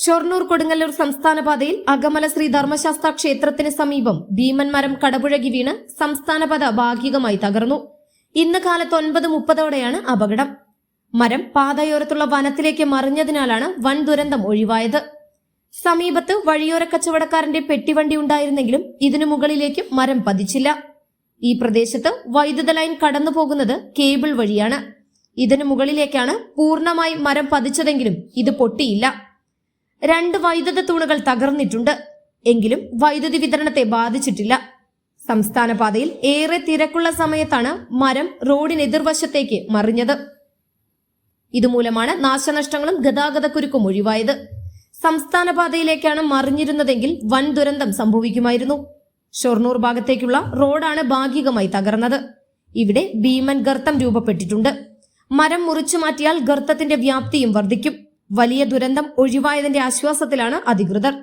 ഷൊർണൂർ കൊടുങ്ങല്ലൂർ സംസ്ഥാന പാതയിൽ അകമല ശ്രീ ധർമ്മശാസ്ത്ര ക്ഷേത്രത്തിന് സമീപം ഭീമൻ മരം കടപുഴകി വീണ് സംസ്ഥാന പാത ഭാഗികമായി തകർന്നു. ഇന്ന് കാലത്ത് ഒൻപത് മുപ്പതോടെയാണ് അപകടം. മരം പാതയോരത്തുള്ള വനത്തിലേക്ക് മറിഞ്ഞതിനാലാണ് വൻ ദുരന്തം ഒഴിവായത്. സമീപത്ത് വഴിയോര കച്ചവടക്കാരന്റെ പെട്ടിവണ്ടി ഉണ്ടായിരുന്നെങ്കിലും ഇതിനു മുകളിലേക്ക് മരം പതിച്ചില്ല. ഈ പ്രദേശത്ത് വൈദ്യുത ലൈൻ കടന്നു പോകുന്നത് കേബിൾ വഴിയാണ്. ഇതിനു മുകളിലേക്കാണ് പൂർണമായി മരം പതിച്ചതെങ്കിലും ഇത് പൊട്ടിയില്ല. രണ്ട് വൈദ്യുത തൂണുകൾ തകർന്നിട്ടുണ്ട്. എങ്കിലും വൈദ്യുതി വിതരണത്തെ ബാധിച്ചിട്ടില്ല. സംസ്ഥാന പാതയിൽ ഏറെ തിരക്കുള്ള സമയത്താണ് മരം റോഡിന് എതിർവശത്തേക്ക് മറിഞ്ഞത്. ഇതുമൂലമാണ് നാശനഷ്ടങ്ങളും ഗതാഗതക്കുരുക്കും ഒഴിവായത്. സംസ്ഥാന പാതയിലേക്കാണ് മറിഞ്ഞിരുന്നതെങ്കിൽ വൻ ദുരന്തം സംഭവിക്കുമായിരുന്നു. ഷൊർണൂർ ഭാഗത്തേക്കുള്ള റോഡാണ് ഭാഗികമായി തകർന്നത്. ഇവിടെ ഭീമൻ ഗർത്തം രൂപപ്പെട്ടിട്ടുണ്ട്. മരം മുറിച്ചു മാറ്റിയാൽ ഗർത്തത്തിന്റെ വ്യാപ്തിയും വർദ്ധിക്കും. വലിയ ദുരന്തം ഒഴിവായതിന്റെ ആശ്വാസത്തിലാണ് അധികൃതർ